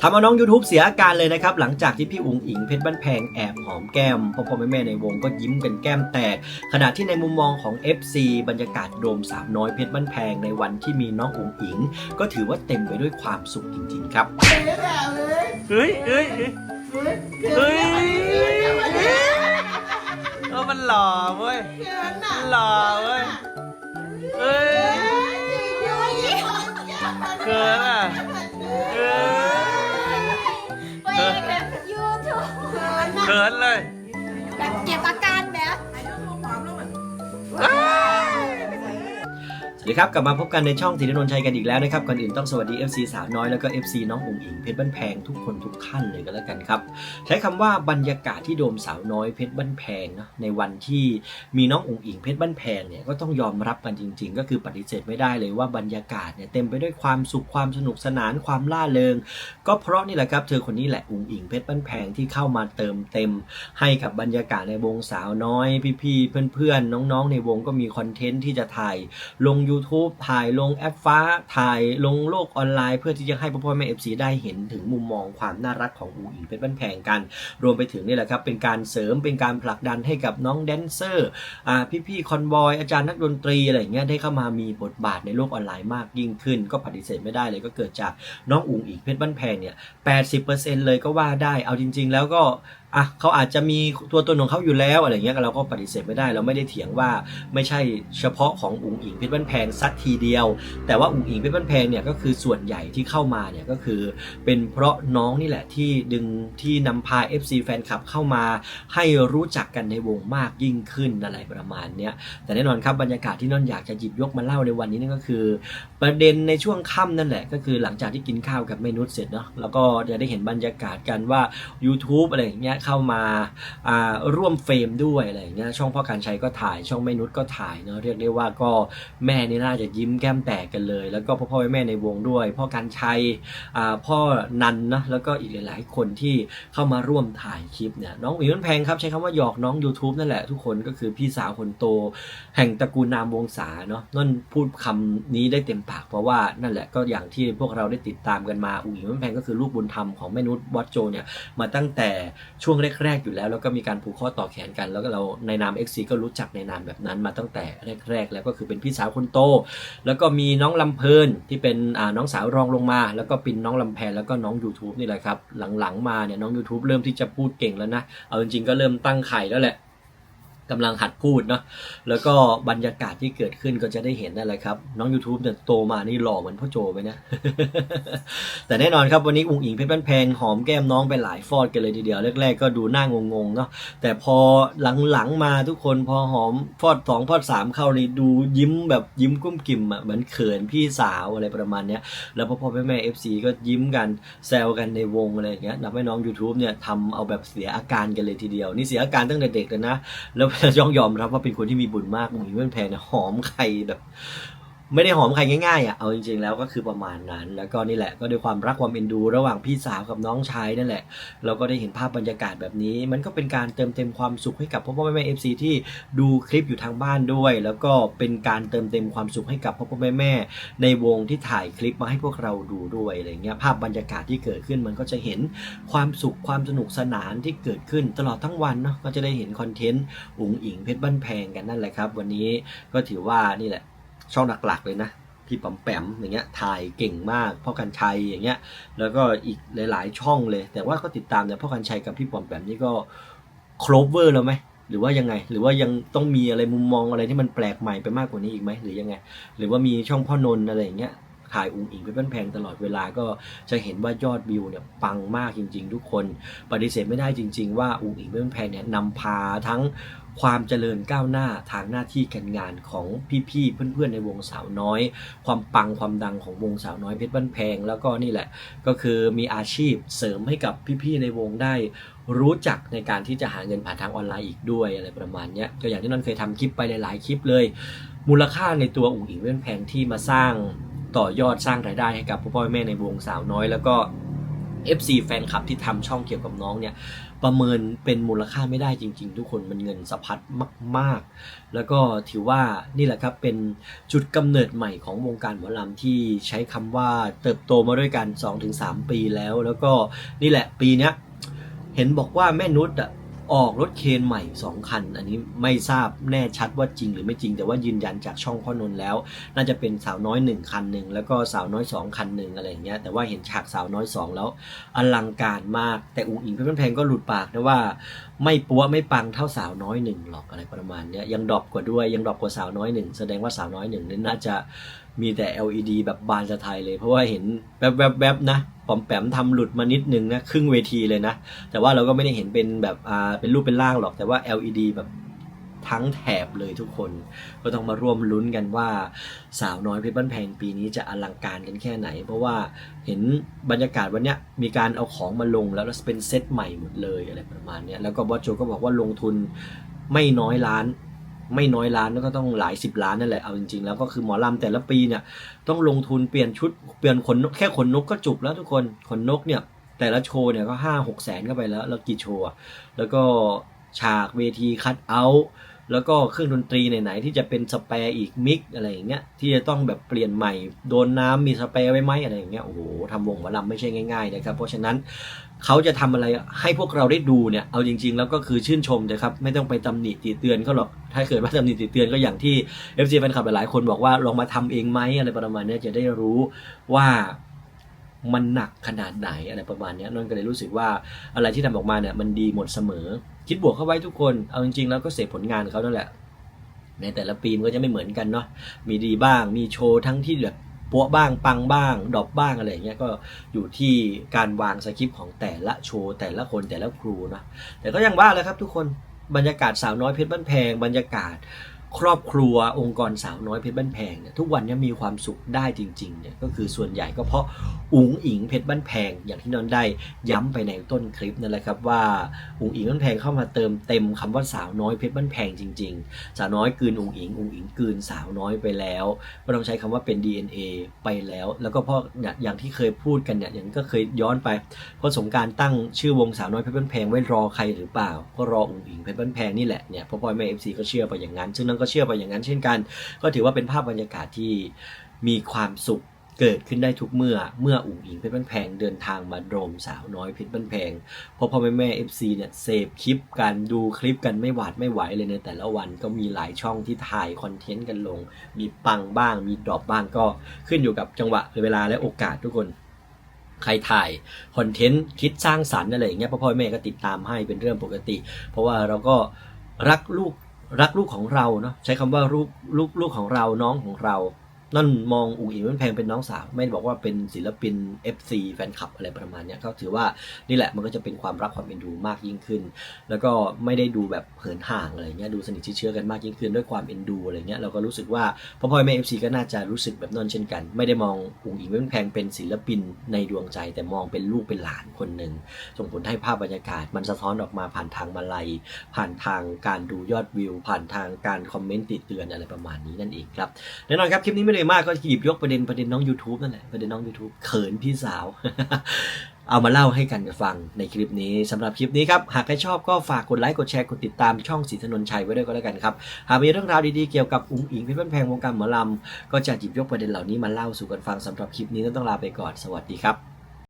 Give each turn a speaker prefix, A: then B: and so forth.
A: ทำเอาน้อง YouTube เสียอาการเลยนะครับ หลังจากที่พี่อุ๋งอิงเพชรบ้านแพงแอบหอมแก้มพ่อพ่อแม่แม่ในวงก็ยิ้มกันแก้มแตก ขณะที่ในมุมมองของ FC บรรยากาศโดมสามน้อยเพชรบ้านแพงในวันที่มีน้องอุ๋งอิง ก็ถือว่าเต็มไปด้วยความสุขจริงๆครับ
B: เฮ้ยเฮ้ยเฮ้ยเฮ้ยเออมันหล่อเว้ยมันหล่อเว้ยเฮ้ยเกินอะ เกินเลย
C: แบบเก็บอาการแบบ
A: ดีครับกลับมาพบกันในช่องธีรนนท์ชัยกันอีกแล้วนะครับก่อนอื่นต้องสวัสดี FC สาวน้อยแล้วก็ FC น้องอุ๋งอิงเพชรบ้านแพงทุกคนทุกท่านเลยก็แล้วกันครับใช้คำว่าบรรยากาศที่โดมสาวน้อยเพชรบ้านแพงเนะในวันที่มีน้องอุ๋งอิงเพชรบ้านแพงเนี่ยก็ต้องยอมรับกันจริง ๆ ก็คือปฏิเสธไม่ได้เลยว่าบรรยากาศเนี่ยเต็มไปด้วยความสุขความสนุกสนานความล่าเริง ก็เพราะนี่แหละครับเธอคนนี้แหละอุ๋งอิงเพชรบ้านแพงที่เข้ามาเติมเต็ม ให้กับบรรยากาศในวงสาวน้อย พี่ๆเพื่อนๆน้องๆ ในวงก็มีคอนเทนต์ที่จะถ่ายลง YouTube ถ่ายลงแอปฟ้า ถ่ายลงโลกออนไลน์ เพื่อที่จะให้พ่อพ่อแม่เอฟซีได้เห็นถึงมุมมองความน่ารักของอูอิงเพชรบ้านแพงกัน รวมไปถึงนี่แหละครับ เป็นการเสริมเป็นการผลักดันให้กับน้องแดนเซอร์อ่พี่ๆคอนบอยอาจารย์นักดนตรีอะไรอย่างเงี้ยได้เข้ามามีบทบาทในโลกออนไลน์มากยิ่งขึ้น ก็ปฏิเสธไม่ได้เลยก็เกิดจากน้องอุ๋งอิงเพชรบ้านแพงเนี่ย80%เลยก็ว่าได้เอาจริง ๆ แล้วก็ อะเขาอาจจะมีตัวตนของเขาอยู่แล้วอะไรเงี้ยเราก็ปฏิเสธไม่ได้ เราไม่ได้เถียงว่าไม่ใช่เฉพาะของอุ๋งอิงเพชรบ้านแพงสักทีเดียว แต่ว่าอุ๋งอิงเพชรบ้านแพงเนี่ยก็คือส่วนใหญ่ที่เข้ามาเนี่ยก็คือ เป็นเพราะน้องนี่แหละที่ดึงที่นำพา FC แฟนคลับเข้ามาให้รู้จักกันในวงมากยิ่งขึ้นอะไรประมาณเนี้ยแต่แน่นอนครับบรรยากาศที่นนอยากจะหยิบยกมาเล่าในวันนี้นั่นก็คือ ประเด็นในช่วงค่ำนั่นแหละ ก็คือหลังจากที่กินข้าวกับแม่นุชเสร็จเนาะแล้วก็จะได้เห็นบรรยากาศกันว่า YouTube อะไรอย่างเงี้ยเข้ามาร่วมเฟรมด้วยอะไรอย่างเงี้ยช่องพ่อการชัยก็ถ่ายช่องแม่นุชก็ถ่ายเนาะเรียกได้ว่าก็แม่นี่น่าจะยิ้มแก้มแตกกันเลย แล้วก็พ่อพ่อแม่ในวงด้วย พ่อการชัยพ่อนันนะแล้วก็อีกหลาย ๆ คนที่เข้ามาร่วมถ่ายคลิปเนี่ยน้องอุ๋ยมันแพงครับใช้คำว่าหยอกน้อง YouTube นั่นแหละทุกคนก็คือพี่สาวคนโต แห่งตระกูลนามวงศาเนาะนั่นพูดคำนี้ได้เต็มปากเพราะว่านั่นแหละก็อย่างที่พวกเราได้ติดตามกันมาอุ๋ยมันแพงก็คือลูกบุญธรรมของแม่นุชวัดโจเนี่ยมาตั้งแต่ช่ว่วงแรก ๆ อยู่แล้ว แล้วก็มีการผูกข้อต่อแขนกัน แล้วก็เราในนาม XC ก็รู้จักในนามแบบนั้นมาตั้งแต่แรก ๆ แล้วก็คือเป็นพี่สาวคนโต แล้วก็มีน้องลำเพลินที่เป็นน้องสาวรองลงมา แล้วก็เป็นน้องลำแพนแล้วก็น้อง YouTube นี่แหละครับหลังๆมาเนี่ยน้อง YouTube เริ่มที่จะพูดเก่งแล้วนะเอาจริงๆก็เริ่มตั้งไข่แล้วแหละ กำลังหัดพูดเนาะแล้วก็บรรยากาศที่เกิดขึ้นก็จะได้เห็นนั่นแหละครับ น้อง YouTube เนี่ยโตมานี่หล่อเหมือนพ่อโจไปนะ แต่แน่นอนครับวันนี้อุ๋งอิงเพชรบ้านแพงหอมแก้มน้องไปหลายฟอดกันเลยทีเดียวแรกๆก็ดูหน้างงๆเนาะแต่พอหลังๆมาทุกคนพอหอมฟอดสองฟอดสามเข้านี่ดูยิ้มแบบยิ้มกุ้มกิ่มอะเหมือนเขินพี่สาวอะไรประมาณเนี้ยแล้วพ่อพ่อแม่แม่เอฟซีก็ยิ้มกันแซวกันในวงอะไรอย่างเงี้ยทำให้น้อง YouTube เนี่ยทำเอาแบบเสียอาการกันเลยทีเดียว นี่เสียอาการตั้งแต่เด็กเลยนะแล้วย่องยอมรับว่าเป็นคนที่มีบุญมากหมูหิมันแพงเนี่ยหอมใครแบบ ไม่ได้หอมใครง่ายๆอะเอาจริงๆแล้วก็คือประมาณนั้น แล้วก็นี่แหละก็ด้วยความรักความเอ็นดู ระหว่างพี่สาวกับน้องชายนั่นแหละ เราก็ได้เห็นภาพบรรยากาศแบบนี้ มันก็เป็นการเติมเต็มความสุขให้กับพ่อพ่อแม่แม่เอฟซีที่ดูคลิปอยู่ทางบ้านด้วย แล้วก็เป็นการเติมเต็มความสุขให้กับพ่อพ่อแม่แม่ในวงที่ถ่ายคลิปมาให้พวกเราดูด้วยอะไรเงี้ยภาพบรรยากาศที่เกิดขึ้นมันก็จะเห็นความสุขความสนุกสนานที่เกิดขึ้นตลอดทั้งวันเนาะก็จะได้เห็นคอนเทนต์อุ๋งอิงเพชรบ้านแพงกันนั่นแหละครับ วันนี้ก็ถือว่านี่แหละ ช่องหลักๆเลยนะพี่ป๋อมแปมอย่างเงี้ยถ่ายเก่งมากพ่อกันชัยอย่างเงี้ยแล้วก็อีกหลาย ๆ ช่องเลย แต่ว่าก็ติดตามเนี่ยพ่อกันชัยกับพี่ป๋อมแปมนี่ก็ครบเวอร์แล้วไหมหรือว่ายังไง หรือว่ายังต้องมีอะไรมุมมองอะไรที่มันแปลกใหม่ไปมากกว่านี้อีกไหมหรือยังไง หรือว่ามีช่องพ่อนน์อะไรอย่างเงี้ย ถ่ายอุ้งอิงเป็นแพงตลอดเวลาก็จะเห็นว่ายอดวิวเนี่ยปังมากจริง ๆ ทุกคนปฏิเสธไม่ได้จริง ๆ ว่าอุ้งอิงเป็นแพงเนี่ยนำพาทั้งความเจริญก้าวหน้าทางหน้าที่การงานของพี่ๆเพื่อนๆในวงสาวน้อย ความปังความดังของวงสาวน้อยเพชรบ้านแพง แล้วก็นี่แหละ ก็คือมีอาชีพเสริมให้กับพี่ๆในวงได้รู้จักในการที่จะหาเงินผ่านทางออนไลน์อีกด้วยอะไรประมาณเนี้ยก็อย่างที่นนท์เคยทำคลิปไปหลายๆคลิปเลย มูลค่าในตัวอุ๋งอิงเว้นแพงที่มาสร้าง ต่อยอดสร้างรายได้ให้กับพ่อพ่อแม่ในวงสาวน้อย แล้วก็ FC แฟนคลับที่ทำช่องเกี่ยวกับน้องเนี่ยประเมินเป็นมูลค่าไม่ได้จริง ๆ ทุกคนมันเงินสะพัดมาก ๆ แล้วก็ถือว่านี่แหละครับเป็นจุดกำเนิดใหม่ของวงการหมอลำที่ใช้คำว่าเติบโตมาด้วยกัน 2-3 ปีแล้ว แล้วก็นี่แหละปีนี้เห็นบอกว่าแม่นุชอะ ออกรถเคนใหม่ 2 คัน อันนี้ไม่ทราบแน่ชัดว่าจริงหรือไม่จริง แต่ว่ายืนยันจากช่องพ่อนนแล้ว น่าจะเป็นสาวน้อย 1 คันหนึ่งแล้วก็สาวน้อย 2 คันหนึ่งอะไรอย่างเงี้ยแต่ว่าเห็นฉากสาวน้อย 2 แล้วอลังการมากแต่อุ๋งอิงเพื่อนแพงก็หลุดปากนะว่า ไม่ปัวไม่ปังเท่าสาวน้อยหนึ่งหรอกอะไรประมาณเนี้ยยังดรอปกว่าด้วยยังดรอปกว่าสาวน้อยหนึ่งแสดงว่าสาวน้อยหนึ่งนี่น่าจะมีแต่ LED แบบบานสะไทยเลย เพราะว่าเห็นแวบๆบๆนะ อมแปมทำหลุดมานิดนึงนะครึ่งเวทีเลยนะ แต่ว่าเราก็ไม่ได้เห็นเป็นแบบอ่าเป็นรูปเป็นร่างหรอกแต่ว่า LED แบบทั้งแถบเลยทุกคนก็ต้องมาร่วมลุ้นกันว่า สาวน้อยเพชรบ้านแพงปีนี้จะอลังการกันแค่ไหน เพราะว่าเห็นบรรยากาศวันเนี้ยมีการเอาของมาลงแล้วเป็นเซตใหม่หมดเลยอะไรประมาณนี้แล้วก็บอสโจก็บอกว่าลงทุนไม่น้อยล้าน ไม่น้อยล้านก็ต้องหลายสิบล้านนั่นแหละเอาจริงๆแล้วก็คือหมอลำแต่ละปีเนี่ยต้องลงทุนเปลี่ยนชุดเปลี่ยนขนนกแค่ขนนกก็จุกแล้วทุกคนขนนกเนี่ยแต่ละโชว์เนี่ยก็ห้าหกแสนก็ไปแล้วแล้วกี่โชว์แล้วก็ฉากเวทีคัดเอาท แล้วก็เครื่องดนตรีไหนๆที่จะเป็นสเปร์อีกมิกอะไรอย่างเงี้ยที่จะต้องแบบเปลี่ยนใหม่โดนน้ำมีสเปร์ไว้ไหมอะไรอย่างเงี้ยโอ้โหทำวงหมอลำไม่ใช่ง่ายๆนะครับเพราะฉะนั้นเขาจะทำอะไรให้พวกเราได้ดูเนี่ยเอาจริง ๆ แล้วก็คือชื่นชมนะครับไม่ต้องไปตำหนิติเตือนเขาหรอกถ้าเกิดว่าตำหนิติเตือนก็อย่างที่ FC แฟนคลับหลายๆคนบอกว่าลองมาทำเองไหมอะไรประมาณนี้จะได้รู้ว่า มันหนักขนาดไหนอะไรประมาณนี้นนก็เลยรู้สึกว่าอะไรที่ทำออกมาเนี่ยมันดีหมดเสมอ คิดบวกเข้าไว้ทุกคนเอาจริงๆแล้วก็เสพผลงานเขานั่นแหละ ในแต่ละปีมันก็จะไม่เหมือนกันเนาะมีดีบ้าง มีโชว์ทั้งที่แบบปัวบ้างปังบ้างดอปบ้างอะไรอย่างเงี้ยก็อยู่ที่การวางสคริปต์ของแต่ละโชว์แต่ละคนแต่ละครูนะแต่ก็ยังว่าเลยครับทุกคนบรรยากาศสาวน้อยเพชรบ้านแพงบรรยากาศ ครอบครัวองค์กรสาวน้อยเพชรบ้านแพงเนี่ยทุกวันเนี้มีความสุขได้จริงๆเนี่ยก็คือส่วนใหญ่ก็เพราะอุ๋งอิงเพชรบ้านแพง อย่างที่นอนได้ย้ำไปในต้นคลิปนั่นแหละครับว่าอุ๋งอิงบ้านแพงเข้ามาเติมเต็มคำว่าสาวน้อยเพชรบ้านแพงจริง ๆ สาวน้อยกืนอุ๋งอิงอุ๋งอิงกืนสาวน้อยไปแล้วก็ต้องใช้คำว่าเป็น DNA ไปแล้ว แล้วก็เพราะเนี่ยอย่างที่เคยพูดกันเนี่ยอย่างก็เคยย้อนไปเพราะสงการตั้งชื่อวงสาวน้อยเพชรบ้านแพงไว้รอใครหรือเปล่า ก็รออุ๋งอิงเพชรบ้านแพงนี่แหละเนี่ยพ่อพ่อแม่เอฟซีก็เชื่อไปอย่างนั้นซึ่งนั่นก็เชื่อไปอย่างนั้นเช่นกัน ก็ถือว่าเป็นภาพบรรยากาศที่มีความสุขเกิดขึ้นได้ทุกเมื่อเมื่ออุ๋งอิงเพชรบ้านแพงเดินทางมาโดมสาวน้อยเพชรบ้านแพงเพราะพ่อแม่แม่เอฟซีเนี่ยเสพคลิปกันดูคลิปกันไม่หวาดไม่ไหวเลยในแต่ละวันก็มีหลายช่องที่ถ่ายคอนเทนต์กันลง มีปังบ้าง มีดรอปบ้างก็ขึ้นอยู่กับจังหวะเวลาและโอกาสทุกคนใครถ่ายคอนเทนต์คิดสร้างสรรค์อะไรอย่างเงี้ยพ่อพ่อแม่ก็ติดตามให้เป็นเรื่องปกติ เพราะว่าเราก็รักลูก รักลูกของเราเนาะใช้คำว่าลูกลูกลูกของเราน้องของเรา นั่นมองอุ๋งอิงเป็นแพงเป็นน้องสาวไม่ได้บอกว่าเป็นศิลปิน FC แฟนคลับอะไรประมาณเนี้ยก็ถือว่านี่แหละมันก็จะเป็นความรักความเอ็นดูมากยิ่งขึ้น แล้วก็ไม่ได้ดูแบบเหินห่างอะไรเงี้ยดูสนิทชิดเชื้อกันมากยิ่งขึ้นด้วยความเอ็นดูอะไรเงี้ยเราก็รู้สึกว่าพ่อพ่อแม่เอฟซีก็น่าจะรู้สึกแบบนั้นเช่นกัน ไม่ได้มองอุ๋งอิงเป็นแพงเป็นศิลปินในดวงใจ แต่มองเป็นลูกเป็นหลานคนหนึ่งส่งผลให้ภาพบรรยากาศ มันสะท้อนออกมาผ่านทางมาลัย ผ่านทางการดูยอดวิว ผ่านทางการคอมเมนต์ติเตือนอะไรประมาณนี้นั่นเองครับแน่นอนครับคลิปนี้ไม่เลยมากก็หยิบยกประเด็นประเด็นน้อง YouTube นั่นแหละประเด็นน้อง YouTube เขินพี่สาว เอามาเล่าให้กันฟังในคลิปนี้สำหรับคลิปนี้ครับ หากใครชอบก็ฝากกดไลค์กดแชร์กดติดตามช่องสีถนนชัยไว้ด้วยก็แล้วกันครับ หากมีเรื่องราวดีๆเกี่ยวกับอุ้งอิงเพชรบ้านแพงวงการหมอลำก็จะหยิบยกประเด็นเหล่านี้มาเล่าสู่กันฟังสำหรับคลิปนี้ต้องลาไปก่อนสวัสดีครับ